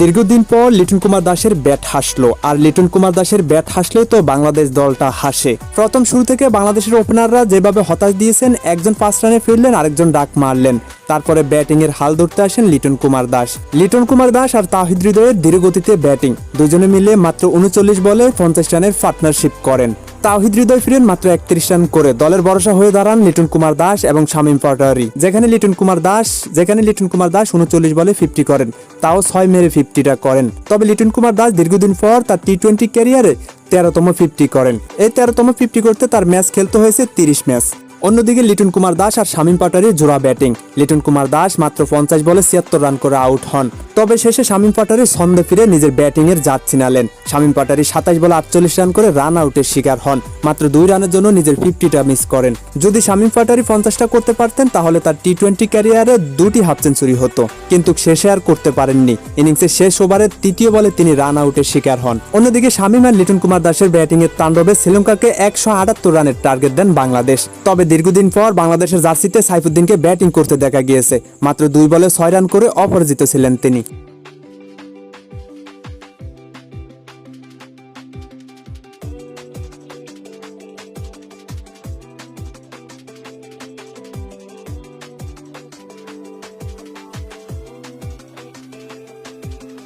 দীর্ঘদিন পর লিটন কুমার দাসের ব্যাট হাসলো। আর লিটন কুমার দাসের ব্যাট হাসলেই তো বাংলাদেশ দলটা হাসে। প্রথম শুরু থেকে বাংলাদেশের ওপেনাররা যেভাবে হতাশ দিয়েছেন, একজন পাঁচ রানে ফিরলেন, আরেকজন ডাক মারলেন। তারপরে ব্যাটিং এর হাল ধরতে আসেন লিটন কুমার দাস। লিটন কুমার দাস আর তাহিদ হৃদয়ের ধীরগতিতে ব্যাটিং, দুজনে মিলে মাত্র উনচল্লিশ বলে পঞ্চাশ রানের পার্টনারশিপ করেন। তাওহিদ হৃদয় ফিরেন মাত্র একত্রিশ রান করে। দলের ভরসা হয়ে দাঁড়ান লিটন কুমার দাস এবং শামীম পাটোয়ারি। যেখানে লিটন কুমার দাস যেখানে লিটন কুমার দাস উনচল্লিশ বলে ফিফটি করেন, তাও ছয় মেরে ফিফটিটা করেন। তবে লিটন কুমার দাস দীর্ঘদিন পর তার টি টোয়েন্টি ক্যারিয়ারে তেরোতম ফিফটি করেন। এই তেরোতম ফিফটি করতে তার ম্যাচ খেলতে হয়েছে তিরিশ ম্যাচ অন্যদিকে লিটন কুমার দাস আর শামীম পাটারি জোড়া ব্যাটিং। লিটন কুমার দাস মাত্র পঞ্চাশ বলে ছিয়াত্তর রান করে আউট হন। তবে শেষে শামীম পাটারি ছন্দে ফিরে নিজের ব্যাটিং এর জাত ছিনালেন। শামীম পাটারি সাতাশ বলে আটচল্লিশ রান করে রান আউটের শিকার হন। মাত্র দুই রানের জন্য নিজের ফিফটিটা মিস করেন। যদি শামীম পাটারি পঞ্চাশটা করতে পারতেন, তাহলে তার টি টোয়েন্টি ক্যারিয়ারে দুটি হাফ সেঞ্চুরি হতো। কিন্তু শেষে আর করতে পারেননি। ইনিংসের শেষ ওভারের তৃতীয় বলে তিনি রান আউটের শিকার হন। অন্যদিকে শামীম আর লিটন কুমার দাসের ব্যাটিং এর তাণ্ডবে শ্রীলঙ্কাকে একশো আটাত্তর রানের টার্গেট দেন বাংলাদেশ। তবে দীর্ঘদিন পর বাংলাদেশের জার্সিতে সাইফুদ্দিনকে ব্যাটিং করতে দেখা গিয়েছে। মাত্র দুই বলে ছয় রান করে অপরাজিত ছিলেন তিনি।